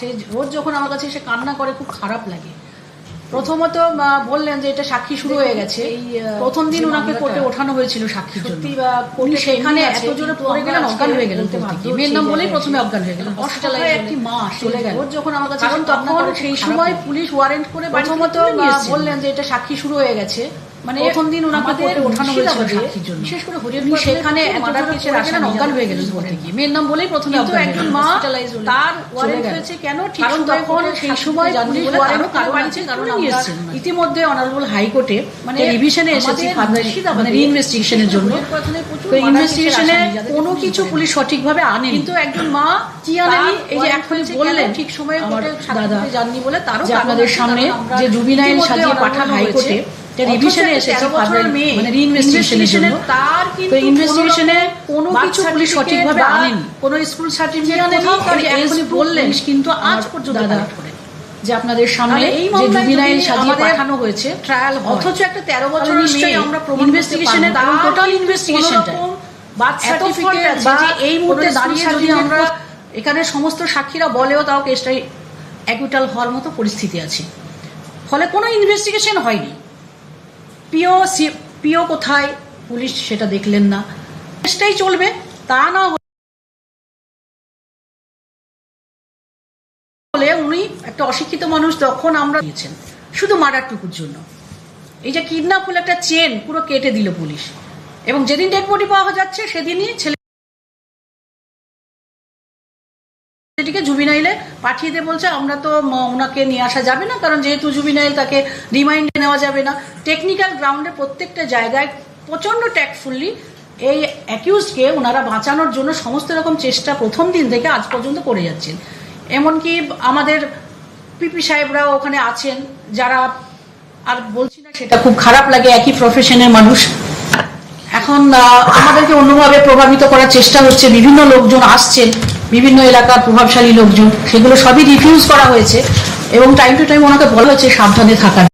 সে রোজ যখন আমার কাছে এসে কান্না করে খুব খারাপ লাগে। প্রথমত বললেন যে এটা সাক্ষী শুরু হয়ে গেছে। প্রথম দিন ওনাকে কোর্টে ওঠানো হয়েছিল সাক্ষীর জন্য। সত্যি বা উনি কোর্টে সেখানে pending এত জোরে পড়ে গেলেন অজ্ঞান হয়ে গেলেন মেয়ের নাম বলেই প্রথমে অজ্ঞান হয়ে গেলেন। হলেন। একটি মা চলে গেল। যখন আমার কাছে তখন সেই সময় পুলিশ ওয়ারেন্ট করে প্রথমত। বললেন যে এটা সাক্ষী শুরু হয়ে গেছে। মানে প্রথম দিন ওনাকে কোর্টে ওঠানো হয়েছিল সাক্ষীর জন্য। বিশেষ করে হরিয়ানা সেখানে মার্ডার কেসের আসামি অজ্ঞান হয়ে গেলেন যারা কোর্টে গিয়ে। মেয়ের নাম বলেই প্রথমে কিন্তু একজন মা। তার ওয়ারেন্ট হয়েছে কেন? ঠিক কারণ তখন সেই সময় পুলিশ ওয়ারেন্ট কারণ আছে, কারণ ইতিমধ্যে অনারেবল হাইকোর্টে মানে রিভিশনে এসেছে মানে রিইনভেস্টিগেশনের জন্য। তো ইনভেস্টিগেশনে কোনো কিছু। পুলিশ সঠিকভাবে আনেনি। কিন্তু একজন মা কি আনেনি? এই যে এখনই বললেন ঠিক সময়ে কোর্টে দাদা যাননি বলে তারও আপনাদের সামনে যে ইতিমধ্যে সাজিয়ে পাঠান হয়েছে। হাইকোর্টে রিভিশনে এসেছে 13 বছরের ফার্দার মেয়ে। মানে রিইনভেস্টিগেশনের জন্য। তার কিন্তু ইনভেস্টিগেশনে কোনো কিছু পুলিশ সঠিকভাবে আনেনি। কোনো স্কুল সার্টিফিকেট আনেনি, এই যে এখনই এখনই বললেন, কিন্তু আজ পর্যন্ত দাদা যে আপনাদের সামনে যে জুবিনাইল সাজিয়ে পাঠানো হয়েছে ট্রায়াল অথচ একটা তেরো বছরের বছরের মেয়ে আমরা প্রমাণ ইনভেস্টিগেশনে করতে টোটাল ইনভেস্টিগেশনটা কোনোরকম birth এত certificate ফল্ট আছে বা এই মুহূর্তে দাঁড়িয়ে যদি আমরা এখানে সমস্ত সাক্ষীরা বলেও তাও কেসটাই অ্যাকুইটাল হওয়ার মতো পরিস্থিতি আছে। ফলে কোনো ইনভেস্টিগেশন হয়নি। পিও পিও কোথায়? পুলিশ সেটা দেখলেন না। চেষ্টাই চলবে, তা না হলে উনি একটা অশিক্ষিত মানুষ তখন আমরা দিয়েছেন, শুধু মার্ডারটুকুর জন্য। এই যে কিডন্যাপ হলে একটা চেন, পুরো কেটে দিল পুলিশ। এবং যেদিন ডেড বডি পাওয়া যাচ্ছে, সেদিনই ছেলে পাঠিয়ে বলছে, আমরা তো ওনাকে নিয়ে আসা যাবে না, কারণ যেহেতু জুবিনাইল তাকে রিমাইন্ডে নেওয়া যাবে না। টেকনিক্যাল গ্রাউন্ডে প্রত্যেকটা জায়গায় প্রচণ্ড ট্যাক্টফুললি এই অ্যাকিউজকে ওনারা বাঁচানোর জন্য সমস্ত রকম চেষ্টা প্রথম দিন থেকে আজ পর্যন্ত করে যাচ্ছেন। এমনকি আমাদের পিপি সাহেবরাও ওখানে আছেন, যারা আর বলছি না, সেটা খুব খারাপ লাগে, একই প্রফেশনের মানুষ। এখন আমাদেরকে অন্যভাবে প্রভাবিত করার চেষ্টা হচ্ছে, বিভিন্ন লোকজন আসছেন। বিভিন্ন এলাকার প্রভাবশালী লোকজন, সেগুলো সবই রিফিউজ করা হয়েছে এবং টাইম টু টাইম ওনাকে বলা হয়েছে সাবধানে থাকার।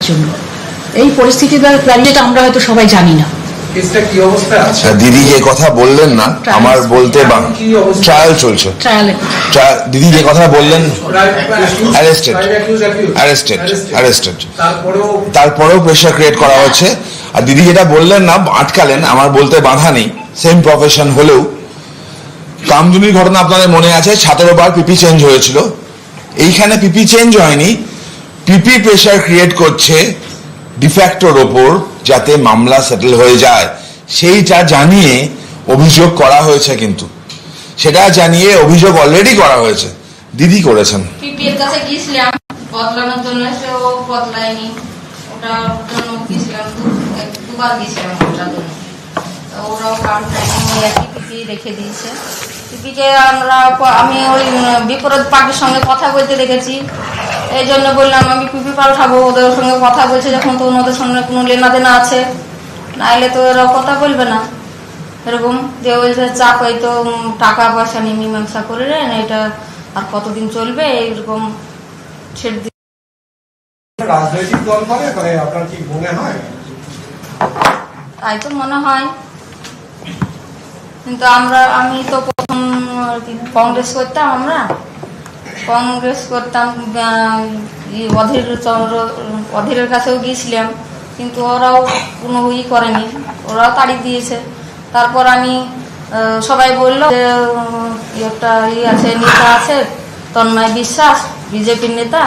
জন্য এই পরিস্থিতিটা যেটা আমরা হয়তো সবাই জানি না। আচ্ছা দিদি যে কথা বললেন না আমার বলতে বা ট্রায়াল চলছে। দিদি যে কথা বললেন অ্যারেস্টেড অ্যারেস্টেড অ্যারেস্টেড তারপরেও তারপরেও প্রেশার ক্রিয়েট করা হচ্ছে। আর দিদি যেটা বললেন না আটকালেন আমার বলতে বাধা নেই। সেম প্রফেশন হলেও কামদুনির ঘটনা আপনাদের মনে আছে সতেরো বার পিপি চেঞ্জ হয়েছিল। এইখানে পিপি চেঞ্জ হয়নি। পিপি প্রেশার ক্রিয়েট করছে ডিফ্যাক্টর ওপর। যাতে মামলা সেটেল হয়ে যায়। সেইটা জানিয়ে অভিযোগ করা হয়েছে কিন্তু। সেটা জানিয়ে অভিযোগ অলরেডি করা হয়েছে। দিদি করেছেন। আমরা আমি ওই বিপরীত পার্টির সঙ্গে কথা বলতে দেখেছি। এই জন্য বললাম আমি পিপি পাল্টাবো ওদের সঙ্গে কথা বলছে যখন তো ওনাদের সঙ্গে কোনো লেনা দেনা আছে। নাইলে তো ওরা কথা বলবে না। এরকম যে ওই যে চাপ হয়তো উম, টাকা পয়সা নিয়ে মীমাংসা করে নেন এটা আর কতদিন চলবে এইরকম ছেড়ে দিয়ে রাজনৈতিক দল করে মানে আপনার কি মনে হয়? তাই তো মনে হয়। কিন্তু আমরা আমি তো প্রথম কংগ্রেস করতাম আমরা। কংগ্রেস করতাম অধীর চন্দ্র, অধীরের কাছেও গিয়েছিলাম, কিন্তু ওরাও কোনো ই করেনি, ওরাও তাড়ি দিয়েছে। তারপর আমি সবাই বলল যে একটা ই আছে, নেতা আছে, তন্ময় বিশ্বাস, বিজেপির নেতা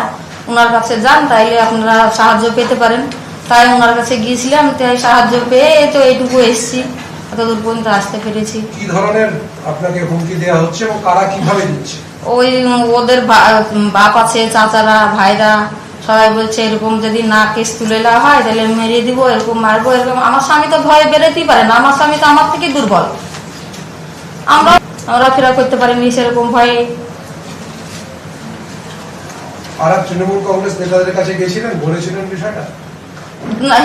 ওনার কাছে যান, তাইলে আপনারা সাহায্য পেতে পারেন। তাই ওনার কাছে গিয়েছিলাম, তাই সাহায্য পেয়ে তো এইটুকু এসছি, এতদূর পর্যন্ত আসতে পেরেছি। কি ধরনের আপনাকে হুমকি দেওয়া হচ্ছে এবং কারা কীভাবে দিচ্ছে? ওই ওদের বাপ আছে চাচারা ভাইরা সবাই বলছে এরকম যদি না কেস তুলে নেওয়া হয় তাহলে মেরিয়ে দিব এরকম মারবো এরকম। আমার স্বামী তো ভয় বেরোতেই পারে না আমার স্বামী তো আমার থেকে দুর্বল। আমরা আমরা ফেরা করতে পারিনি সেরকম ভয়ে। আর আর তৃণমূল কংগ্রেস নেতাদের কাছে গেছিলেন বলেছিলেন বিষয়টা?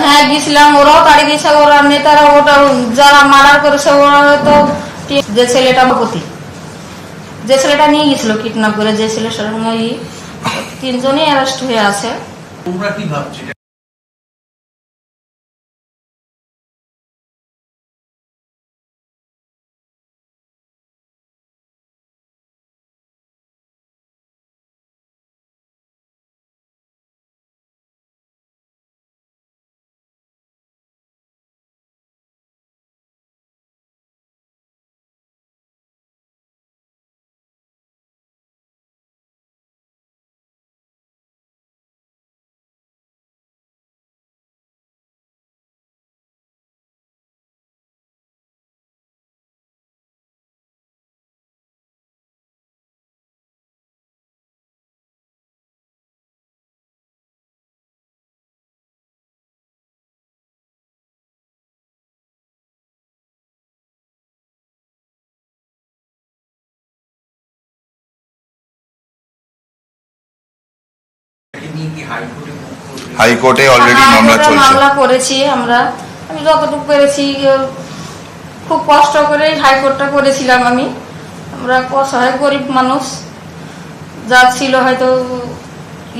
হ্যাঁ গিয়েছিলাম ওরাও দিয়েছে ওরা নেতারা ওটা যারা মার্ডার করেছে ওরা তো যে ছেলেটা প্রতি যে ছেলেটা নিয়ে গেছিল কিডন্যাপ করে যে ছেলে সঙ্গে তিনজনই অ্যারেস্ট হয়ে আছে। তোমরা কি হাইকোর্টে? হাইকোর্টে অলরেডি মামলা চলছে। মামলা করেছি আমরা। আমি যতটুকু পেরেছি খুব কষ্ট করে হাইকোর্টটা করেছিলাম আমি। আমরা অসহায় গরিব মানুষ। যা ছিল হয়তো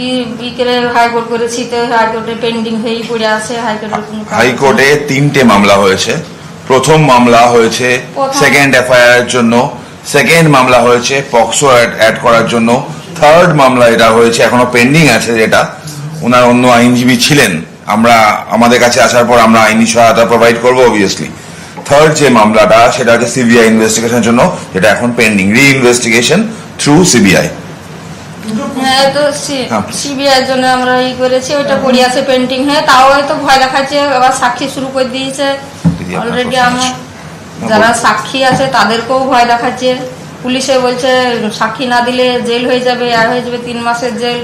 ই ই হাইকোর্ট করেছি তো হাইকোর্টে পেন্ডিং হয়েই পড়ে আছে হাইকোর্টের হাইকোর্টে তিনটে মামলা হয়েছে। প্রথম মামলা হয়েছে সেকেন্ড এফআইআর এর জন্য সেকেন্ড মামলা হয়েছে পক্সো অ্যাড করার জন্য। থার্ড মামলা এটা হয়েছে এখনও পেন্ডিং আছে যেটা। ওনার অন্য আইনজীবী ছিলেন। আমরা আমাদের কাছে আসার পর আমরা আইনি সহায়তা প্রোভাইড করব অবভিয়াসলি থার্ড যে মামলাটা সেটা হচ্ছে সিবিআই ইনভেস্টিগেশনের জন্য যেটা এখন পেন্ডিং রি ইনভেস্টিগেশন থ্রু সিবিআই হ্যাঁ তো হ্যাঁ। সিবিআই জন্য আমরা ই করেছি ওইটা পড়ে আছে পেন্টিং হয়ে তাও হয়তো ভয় দেখাচ্ছে আবার সাক্ষী শুরু করে দিয়েছে। অলরেডি আমার যারা সাক্ষী আছে তাদেরকেও ভয় দেখাচ্ছে। পুলিশে বলছে, সাক্ষী না দিলে জেল হয়ে যাবে, আর হয়ে যাবে তিন মাসের জেল।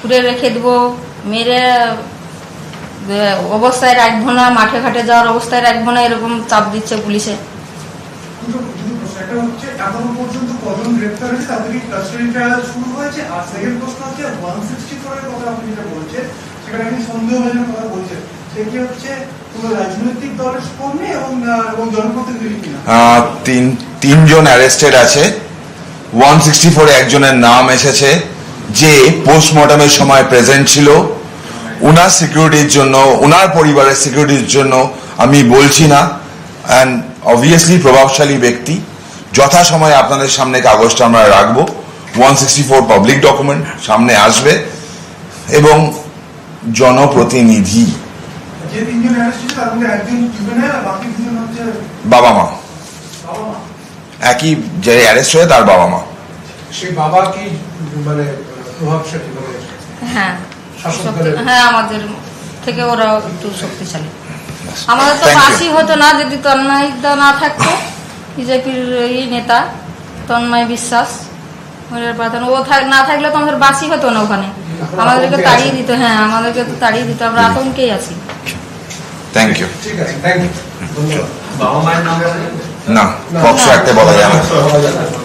পুরে রেখে দেবো। মেরে অবস্থায় রাখব না, মাঠে ঘাটে যাওয়ার অবস্থায় রাখব না, এরকম চাপ দিচ্ছে পুলিশে। তিন, তিনজন অ্যারেস্টেড আছে। ওয়ান সিক্সটি ফোরে একজনের নাম এসেছে, যে পোস্টমর্টমের সময় প্রেজেন্ট ছিল। উনার সিকিউরিটির জন্য, উনার পরিবারের সিকিউরিটির জন্য আমি বলছি না। অ্যান্ড অবভিয়াসলি প্রভাবশালী ব্যক্তি। যথাসময়ে আপনাদের সামনে কাগজটা আমরা রাখব। One sixty four public document সামনে আসবে। এবং জনপ্রতিনিধি। যে তিনজন অ্যারেস্ট তার মধ্যে একজন জুবেনাইল আর বাকি দুজন হচ্ছে বাবা মা। একই যে অ্যারেস্ট হয়ে তার বাবা মা। সেই বাবা কি মানে প্রভাবশালী মানে হ্যাঁ। হ্যাঁ আমাদের থেকে ওরা একটু শক্তিশালী। আমাদের তো বাসি হতো না যদি তন্ময় না থাকতো বিজেপির এই নেতা তন্ময় বিশ্বাস প্রার্থনা ও থাক না থাকলে তো আমাদের বাসি হতো না ওখানে। আমাদেরকে তাড়িয়ে দিত হ্যাঁ আমাদেরকে তো তাড়িয়ে দিত আমরা আতঙ্কেই আছি। থ্যাংক ইউ ঠিক আছে থ্যাংক ইউ ধন্যবাদ। বাবা মায়ের নাম না পক্স রাখতে বলা যায় না। বলা যায় না।